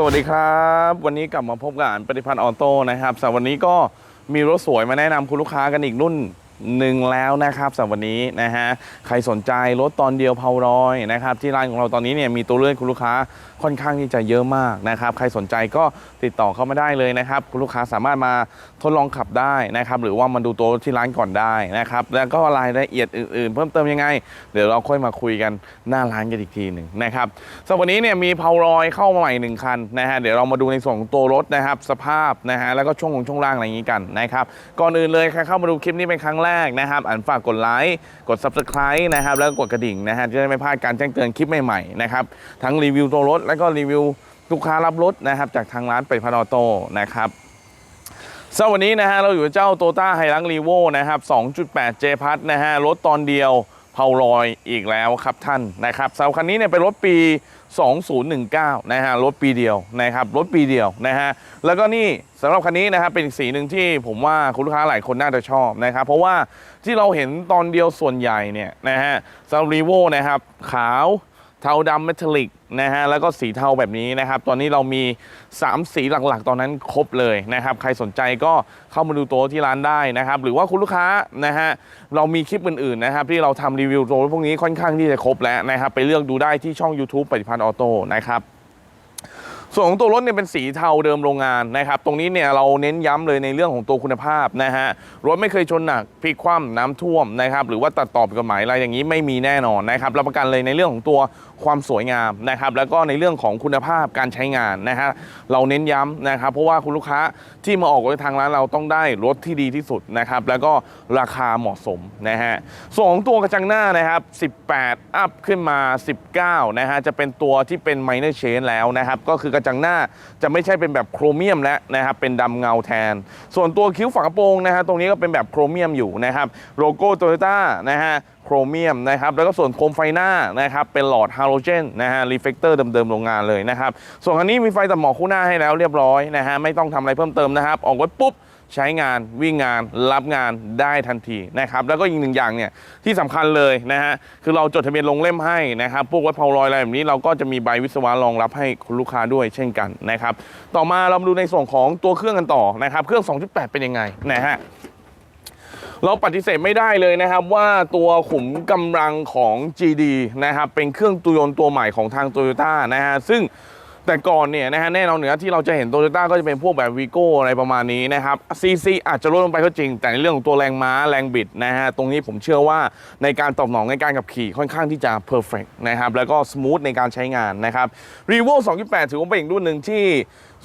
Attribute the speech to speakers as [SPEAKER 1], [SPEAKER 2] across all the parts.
[SPEAKER 1] สวัสดีครับ วันนี้กลับมาพบกับอันปฏิพันธ์ออโต้นะครับสำหรับวันนี้ก็มีรถสวยมาแนะนำคุณลูกค้ากันอีกรุ่น หนึ่งแล้วนะครับสำหรับวันนี้นะฮะใครสนใจรถตอนเดียวเพารอยนะครับที่ร้านของเราตอนนี้เนี่ยมีตัวเลือกคุณลูกค้าค่อนข้างที่จะเยอะมากนะครับใครสนใจก็ติดต่อเข้ามาได้เลยนะครับคุณลูกค้าสามารถมาทดลองขับได้นะครับหรือว่ามาดูตัวรถที่ร้านก่อนได้นะครับแล้วก็รายละเอียดอื่นๆ เพิ่มเติมยังไง เดี๋ยวเราค่อยมาคุยกันหน้าร้านกันอีกทีหนึ่งนะครับสำหรับวันนี้เนี่ยมีเพารอยเข้ามาใหม่หนึ่งคันนะฮะเดี๋ยวเรามาดูในส่วนของตัวรถนะครับสภาพนะฮะแล้วก็ช่วงของช่วงล่างอะไรอย่างนี้กันนะครับก่อนอื่นเลยใครเข้ามาดูคลิปนี้เป็นครั้งแรกนะครับอ่านฝากกดไลค์กด subscribe นะครับแล้วก็กดกระดิ่งนะฮะจะได้ไม่พลาดการแจ้งเตือนคลิปใหม่ๆนะครับทั้งรีวิวตัวรถแล้วก็รีวิวลูกค้ารับรถนะครับจากทางร้านไปพาราโต้นะครับสำหรับวันนี้นะฮะเราอยู่กับเจ้าโตต้าไฮรังรีโวนะครับ 2.8 J พัทนะฮะรถตอนเดียว เผาลอยอีกแล้วครับท่านนะครับสาคันนี้เนี่ยเป็นรถปี 2019 นะฮะรถปีเดียวนะครับรถปีเดียวนะฮะแล้วก็นี่สำหรับคันนี้นะครับเป็นอีกสีหนึ่งที่ผมว่าคุณลูกค้าหลายคนน่าจะชอบนะครับ เพราะว่าที่เราเห็นตอนเดียวส่วนใหญ่เนี่ยนะฮะซารับรีโวนะครับขาว เทาดำเมทัลลิกนะฮะแล้วก็สีเทาแบบนี้นะครับ ตอนนี้เรามี 3 สีหลักๆ ตอนนั้นครบเลยนะครับ ใครสนใจก็เข้ามาดูตัวที่ร้านได้นะครับ หรือว่าคุณลูกค้านะฮะเรามีคลิปอื่นๆนะครับ ที่เราทำรีวิวตัวพวกนี้ค่อนข้างที่จะครบแล้วนะครับ ไปเลือกดูได้ที่ช่อง YouTube ปฏิพันธ์ออโต้นะครับส่วนของตัวรถเนี่ยเป็นสีเทาเดิมโรงงานนะครับ ตรงนี้เนี่ยเราเน้นย้ำเลยในเรื่องของตัวคุณภาพนะฮะรถไม่เคยชนหนักพลิกคว่ำน้ำท่วมนะครับ หรือว่าตัดต่อผิดกฎหมายอะไรอย่างนี้ไม่มีแน่นอนนะครับรับประกันเลยในเรื่องของตัว ความสวยงามนะครับ แล้วก็ในเรื่องของคุณภาพการใช้งานนะฮะเราเน้นย้ำนะครับ เพราะว่าคุณลูกค้าที่มาออกรถทางร้านเราต้องได้รถที่ดีที่สุดนะครับ แล้วก็ราคาเหมาะสมนะฮะส่วนของตัวกระจังหน้านะครับ 18 อัพขึ้นมา 19 นะฮะจะเป็นตัวที่เป็น minor change แล้วนะครับ ก็คือกระจังหน้าจะไม่ใช่เป็นแบบโครเมียมแล้วนะครับ เป็นดำเงาแทน ส่วนตัวคิ้วฝากระโปรงนะฮะตรงนี้ก็เป็นแบบโครเมียมอยู่นะครับ โลโก้โตโยต้านะฮะ โครเมียมนะครับแล้วก็ส่วนโคมไฟหน้านะครับเป็นหลอดฮาโลเจนนะฮะรีเฟกเตอร์เดิมๆโรงงานเลยนะครับส่วนอันนี้มีไฟตัดหมอกคู่หน้าให้แล้วเรียบร้อยนะฮะไม่ต้องทำอะไรเพิ่มเติมนะครับออกรถปุ๊บใช้งานวิ่งงานรับงานได้ทันทีนะครับแล้วก็อีกหนึ่งอย่างเนี่ยที่สำคัญเลยนะฮะคือเราจดทะเบียนลงเล่มให้นะครับพวกวัดเพารอยอะไรแบบนี้เราก็จะมีใบวิศวะรองรับให้คุณลูกค้าด้วยเช่นกันนะครับต่อมาเรามาดูในส่วนของตัวเครื่องกันต่อนะครับเครื่อง 2.8 เป็นยังไงนะฮะ เราปฏิเสธไม่ได้เลยนะครับว่าตัวขุมกำลังของ GD นะครับเป็นเครื่องตัวยนต์ตัวใหม่ของทาง Toyota นะฮะซึ่ง แต่ก่อนเนี่ยนะฮะแน่นอนเหนือที่เราจะเห็น Toyota ก็จะเป็นพวกแบบวีโก้อะไรประมาณนี้นะครับ CC อาจจะลดลงไปก็จริง แต่ในเรื่องของตัวแรงม้าแรงบิดนะฮะตรงนี้ผมเชื่อว่าในการตอบสนองในการขับขี่ค่อนข้างที่จะ perfect นะครับแล้วก็ส o t h ในการใช้งานนะครับ r e v o 2.8 ถือว่าเป็นอีกรุ่นหนึ่งที่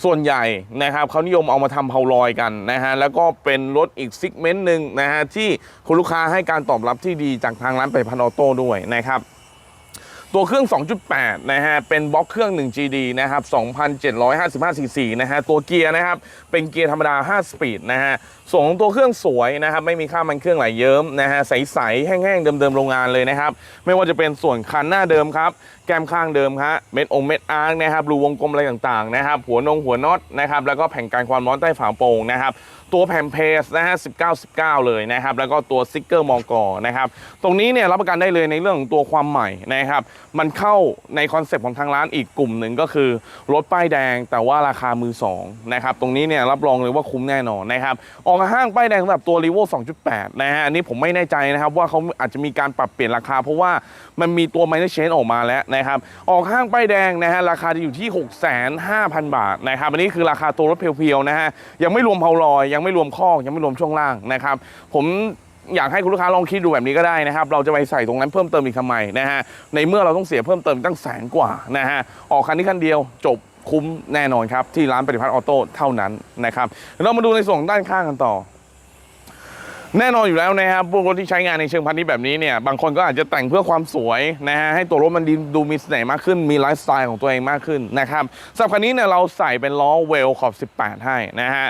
[SPEAKER 1] ส่วนใหญ่นะครับเขานิยมเอามาทำเพาลอยกันนะฮะแล้วก็เป็นรถอีกซิกเมนต์หนึ่งนะฮะที่คุณลูกค้าให้การตอบรับที่ดีจากทางร้านไปพันออโต้ด้วยนะครับ ตัวเครื่อง 2.8 นะฮะ เป็นบล็อกเครื่อง 1GD นะครับ 2,755ซีซีนะฮะ ตัวเกียร์นะครับ เป็นเกียร์ธรรมดา 5 สปีดนะฮะส่วนของตัวเครื่องสวยนะครับ ไม่มีค่ามันเครื่องไหลเยิ้มนะฮะ ใสๆ แห้งๆ เดิมๆ โรงงานเลยนะครับ ไม่ว่าจะเป็นส่วนคันหน้าเดิมครับ แก้มข้างเดิมครับเม็ดองเม็ดอาร์กนะครับ รูวงกลมอะไรต่างๆ นะครับ หัวนงหัวน็อตนะครับ แล้วก็แผ่นการความร้อนใต้ฝาโปร่งนะครับตัวแผ่นเพสนะฮะ 19 19 เลยนะครับ แล้วก็ตัวสติกเกอร์มอกอนะครับ ตรงนี้เนี่ยรับประกันได้เลยในเรื่องของตัวความใหม่นะครับมันเข้าในคอนเซปต์ของทางร้านอีกกลุ่มหนึ่งก็คือรถป้ายแดงแต่ว่าราคามือสองนะครับตรงนี้เนี่ยรับรองเลยว่าคุ้มแน่นอนนะครับออกห้างป้ายแดงสำหรับตัว r ีโว2.8 นะฮะอันนี้ผมไม่แน่ใจนะครับว่าเขาอาจจะมีการปรับเปลี่ยนราคา เพราะว่ามันมีตัว minor change ออกมาแล้วนะครับออกห้างป้ายแดงนะฮะราคาจะอยู่ที่ 65,000 บาทนะครับอันนี้คือราคาตัวรถเพียวๆนะฮะยังไม่รวมเพาลอยยังไม่รวมคอกยังไม่รวมช่วงล่างนะครับผม อยากให้คุณลูกค้าลองคิดดูแบบนี้ก็ได้นะครับ เราจะไปใส่ตรงนั้นเพิ่มเติมอีกทำไมนะฮะ ในเมื่อเราต้องเสียเพิ่มเติมตั้งแสนกว่านะฮะ ออกคันนี้คันเดียวจบคุ้มแน่นอนครับ ที่ร้านปฏิพัฒน์ออโต้เท่านั้นนะครับเรามาดูในส่วนด้านข้างกันต่อ แน่นอนอยู่แล้วนะครับพวกรถที่ใช้งานในเชิงพาณิชย์แบบนี้เนี่ยบางคนก็อาจจะแต่งเพื่อความสวยนะฮะให้ตัวรถมันดีดูมีเสน่ห์มากขึ้นมีไลฟ์สไตล์ของตัวเองมากขึ้นนะครับสำหรับคันนี้เนี่ยเราใส่เป็นล้อเวลขอบ 18 ให้นะฮะ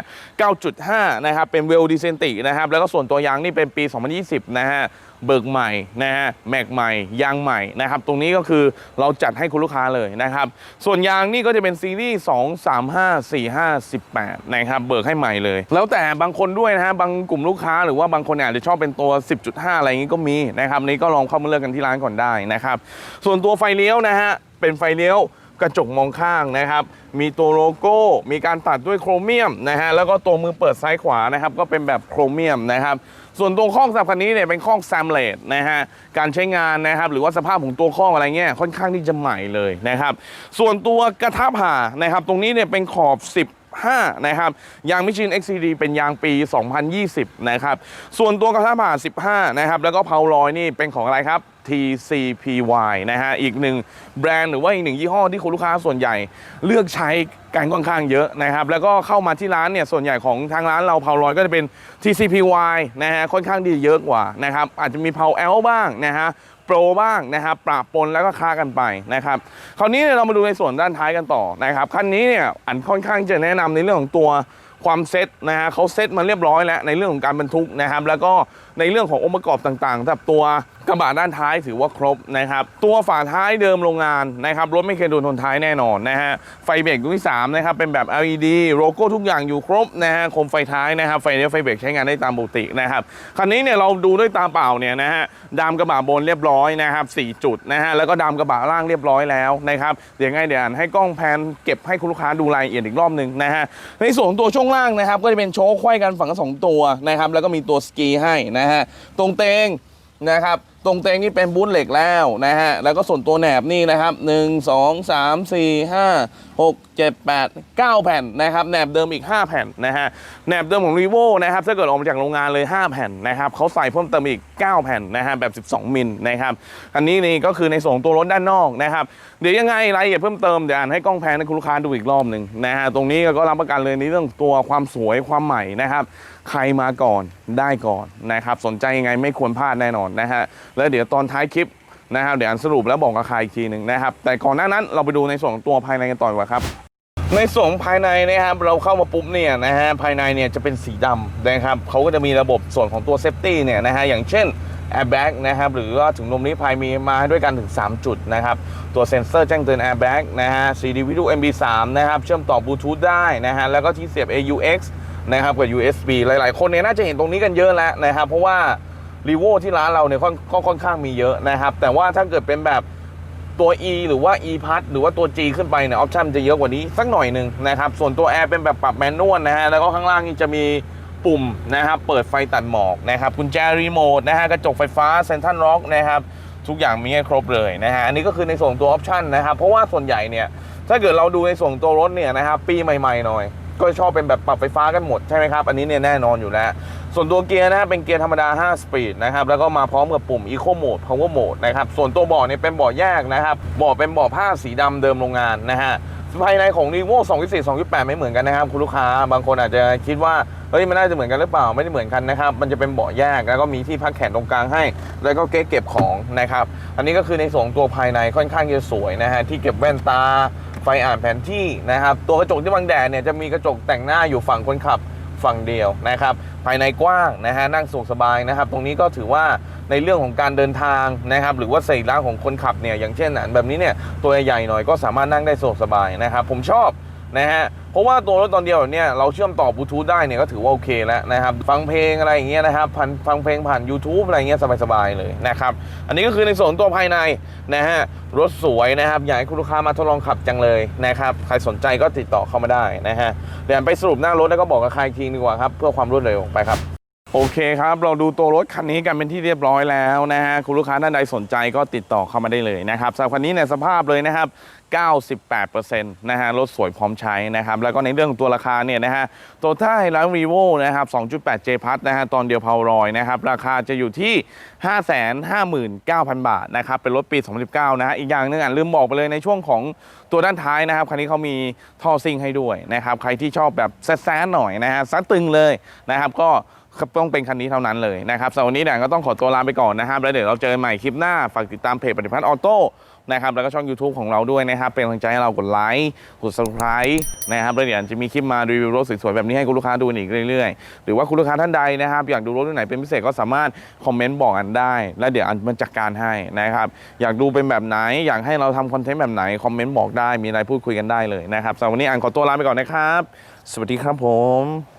[SPEAKER 1] 9.5 นะครับเป็นเวลดีเซนตินะครับแล้วก็ส่วนตัวยางนี่เป็นปี 2020 นะฮะ เบิกใหม่นะฮะแม็กใหม่ยางใหม่นะครับ ตรงนี้ก็คือเราจัดให้คุณลูกค้าเลยนะครับ ส่วนยางนี่ก็จะเป็นซีรีส์ 2 3 5 4 5 18 นะครับ เบิกให้ใหม่เลย แล้วแต่บางคนด้วยนะฮะบางกลุ่มลูกค้าหรือว่าบางคนอาจจะชอบเป็นตัว 10.5 อะไรอย่างนี้ก็มีนะครับนี่ก็ลองเข้ามาเลือกกันที่ร้านก่อนได้นะครับ ส่วนตัวไฟเลี้ยวนะฮะเป็นไฟเลี้ยว กระจกมองข้างนะครับ มีตัวโลโก้ มีการตัดด้วยโครเมียมนะฮะ แล้วก็ตัวมือเปิดซ้ายขวานะครับ ก็เป็นแบบโครเมียมนะครับ ส่วนตัวข้องสำหรับคันนี้เนี่ยเป็นข้องแซมเลตนะฮะ การใช้งานนะครับ หรือว่าสภาพของตัวข้องอะไรเงี้ยค่อนข้างที่จะใหม่เลยนะครับ ส่วนตัวกระทะผ่านะครับ ตรงนี้เนี่ยเป็นขอบ 10 5นะครับยางมิชิน XCD เป็นยางปี 2020 นะครับ ส่วนตัวกระทะผ่า15 นะครับ แล้วก็เพาลอยนี่เป็นของอะไรครับ TCPY นะฮะ อีกหนึ่งแบรนด์หรือว่าอีกหนึ่งยี่ห้อที่คุณลูกค้าส่วนใหญ่เลือกใช้กันค่อนข้างเยอะนะครับ แล้วก็เข้ามาที่ร้านเนี่ยส่วนใหญ่ของทางร้านเราเพาลอยก็จะเป็น TCPY นะฮะค่อนข้างดีเยอะกว่านะครับ อาจจะมีเพา L บ้างนะฮะโปรบ้างนะครับปราบปนแล้วก็ค้ากันไปนะครับคราวนี้เนี่ยเรามาดูในส่วนด้านท้ายกันต่อนะครับคันนี้เนี่ยอันค่อนข้างจะแนะนำในเรื่องของตัวความเซ็ตนะฮะเขาเซ็ตมาเรียบร้อยแล้วในเรื่องของการบรรทุกนะครับ แล้วก็ในเรื่องขององค์ประกอบต่างๆสำหรับตัวกระบะด้านท้ายถือว่าครบนะครับตัวฝาท้ายเดิมโรงงานนะครับรถไม่เคยโดนชนท้ายแน่นอนนะฮะไฟเบรกรุ่นที่3นะครับเป็นแบบ LED โลโก้ทุกอย่างอยู่ครบนะฮะโคมไฟท้ายนะครับไฟเลี้ยวไฟเบรกใช้งานได้ตามปกตินะครับคันนี้เนี่ยเราดูด้วยตาเปล่าเนี่ยนะฮะดามกระบะบนเรียบร้อยนะครับ4จุดนะฮะแล้วก็ดามกระบะล่างเรียบร้อยแล้วนะครับเดี๋ยวไงเดี๋ยวให้กล้องแพนเก็บให้คุณลูกค้าดูรายละเอียดอีกรอบหนึ่งนะฮะในส่วนของตัวช่วงล่างนะครับก็จะเป็นโชว์ไขว้กันฝั่งสองตัวนะครับแล้วก็มีตัวสกีให้นะฮะตรงเตงนะครับตรงเตงนี่เป็นบูนเหล็กแล้วนะฮะแล้วก็ส่วนตัวแหนบนี่นะครับ1 2 3 4 5 6 7 8 9 แผ่นนะครับแหนบเดิมอีก 5 แผ่นนะฮะแหนบเดิมของ r ีโวนะครับถ้าเกิดออกมาจากโรงงานเลย 5 แผ่นนะครับเขาใส่เพิ่มเติมอีก9 แผ่นนะฮะแบบ 12 มิลนะครับอันนี้นี่ก็คือในส่วนของตัวรถด้านนอกนะครับเดี๋ยวยังไงรายละเอียดเพิ่มเติมเดี๋ยวอ่านให้กล้องแพนให้คุณลูกค้าดูอีกรอบหนึ่งนะฮะตรงนี้ก็รับประกันเลยในเรื่องตัวความสวยความใหม่นะครับใครมาก่อนได้ก่อนนะครับสนใจยังไงไม่ควรพลาดแน่นอนนะฮะแล้วเดี๋ยวตอนท้ายคลิปนะครับเดี๋ยวอันสรุปแล้วบอกราคาอีกทีหนึ่งนะครับแต่ก่อนหน้านั้นเราไปดูในส่วนของตัวภายในกันต่อดีกว่าครับ ในส่วนภายในนะครับเราเข้ามาปุ๊บเนี่ยนะฮะภายในเนี่ยจะเป็นสีดำนะครับเขาก็จะมีระบบส่วนของตัวเซฟตี้เนี่ยนะฮะอย่างเช่น airbag นะครับหรือว่าถุงลมนิรภัยมีมาให้ด้วยกันถึง 3 จุดนะครับ ตัวเซ็นเซอร์แจ้งเตือน airbag นะฮะ CD video MB3 นะครับ เชื่อมต่อบลูทูธได้นะฮะ แล้วก็ที่เสียบ AUX นะครับกับ USB หลาย ๆ คนเนี่ยน่าจะเห็นตรงนี้กันเยอะแล้วนะครับ เพราะว่ารีโวที่ร้านเราเนี่ยก็ค่อนข้างมีเยอะนะครับ แต่ว่าถ้าเกิดเป็นแบบ ตัว E หรือว่า E พัทหรือว่าตัว G ขึ้นไปเนี่ยออปชั่นจะเยอะกว่านี้สักหน่อยหนึ่งนะครับ ส่วนตัว Air เป็นแบบปรับแมนนวลนะฮะแล้วก็ข้างล่างนี่จะมีปุ่มนะครับเปิดไฟตัดหมอกนะครับกุญแจรีโมทนะฮะกระจกไฟฟ้าเซนทันร็อกนะครับทุกอย่างมีให้ครบเลยนะฮะอันนี้ก็คือในส่วนตัวออปชั่นนะครับเพราะว่าส่วนใหญ่เนี่ยถ้าเกิดเราดูในส่วนตัวรถเนี่ยนะครับปีใหม่ๆหน่อย ก็ชอบเป็นแบบปรับไฟฟ้ากันหมดใช่ไหมครับ อันนี้เนี่ยแน่นอนอยู่แล้ว ส่วนตัวเกียร์นะฮะเป็นเกียร์ธรรมดา 5 สปีดนะครับ แล้วก็มาพร้อมกับปุ่ม Eco Mode Power Mode นะครับ ส่วนตัวเบาะเนี่ยเป็นเบาะแยกนะครับ เบาะเป็นเบาะผ้าสีดำเดิมโรงงานนะฮะ ภายในของ r e v o 2.4 2.8 ไม่เหมือนกันนะครับ คุณลูกค้า บางคนอาจจะคิดว่า เฮ้ย มันน่าจะเหมือนกันหรือเปล่า ไม่ได้เหมือนกันนะครับ มันจะเป็นเบาะแยก แล้วก็มีที่พักแขนตรงกลางให้ แล้วก็เก๊เก็บของนะครับ อันนี้ก็คือในส่วนตัวภายในค่อนข้างจะสวยนะฮะ ที่เก็บแว่นตา ไฟอ่านแผนที่นะครับตัวกระจกที่บังแดดเนี่ยจะมีกระจกแต่งหน้าอยู่ฝั่งคนขับฝั่งเดียวนะครับภายในกว้างนะฮะนั่งสะดวกสบายนะครับ ตรงนี้ก็ถือว่าในเรื่องของการเดินทางนะครับหรือว่าสีร่างของคนขับเนี่ยอย่างเช่นอันแบบนี้เนี่ยตัวใหญ่ๆหน่อยก็สามารถนั่งได้สะดวกสบายนะครับผมชอบ นะฮะเพราะว่าตัวรถตอนเดียวเนี่ยเราเชื่อมต่อบลูทูธได้เนี่ยก็ถือว่าโอเคแล้วนะครับฟังเพลงอะไรอย่างเงี้ยนะครับฟังฟังเพลงผ่าน YouTube อะไรเงี้ยสบายๆเลยนะครับอันนี้ก็คือในส่วนตัวภายในนะฮะรถสวยนะครับอยากให้คุณลูกค้ามาทดลองขับจังเลยนะครับใครสนใจก็ติดต่อเข้ามาได้นะฮะเดี๋ยวไปสรุปหน้ารถแล้วก็บอกกับใครอีกทีดีกว่าครับเพื่อความรวดเร็วไปครับ โอเคครับ เราดูตัวรถคันนี้กันเป็นที่เรียบร้อยแล้วนะฮะ คุณลูกค้าท่านใดสนใจก็ติดต่อเข้ามาได้เลยนะครับสำหรับคันนี้ในสภาพเลยนะครับ 98%นะฮะ รถสวยพร้อมใช้นะครับ แล้วก็ในเรื่องของตัวราคาเนี่ยนะฮะโตต้าไฮไลท์รีโวนะครับ 2.8 J พัทนะฮะ ตอนเดียวพาวรอยนะครับ ราคาจะอยู่ที่ 559,000 บาทนะครับ เป็นรถปี 2019 นะฮะ อีกอย่างหนึงอะลืมบอกไปเลยในช่วงของตัวด้านท้ายนะครับ คันนี้เขามีท่อซิ่งให้ด้วยนะครับ ใครที่ชอบแบบแซดๆหน่อยนะฮะซัดตึงเลยนะครับ ก็ ต้องเป็นคันนี้เท่านั้นเลยนะครับสำหรับวันนี้แดนก็ต้องขอตัวลาไปก่อนนะครับแล้วเดี๋ยวเราเจอกันใหม่คลิปหน้าฝากติดตามเพจปฏิพัฒน์ออโต้นะครับแล้วก็ช่อง YouTube ของเราด้วยนะครับ เป็นกำลังใจให้เรากดไลค์กด subscribe นะครับแล้วเดี๋ยวจะมีคลิปมารีวิวรถสวยๆแบบนี้ให้คุณลูกค้าดูอีกเรื่อยๆ หรือว่าคุณลูกค้าท่านใดนะครับ อยากดูรถรุ่ไหนเป็นพิเศษก็สามารถคอมเมนต์บอกอันได้ แล้วเดี๋ยวอันมันจัดการให้นะครับอยากดูเป็นแบบไหน อยากให้เราทำคอนเทนต์แบบไหนคอมเมนต์บอกได้มีอะไรพูดคุยกันได้เลยนะครับสำหรับวันนี้อันขอตัวลาไปก่อนนะครับ สวัสดีครับผม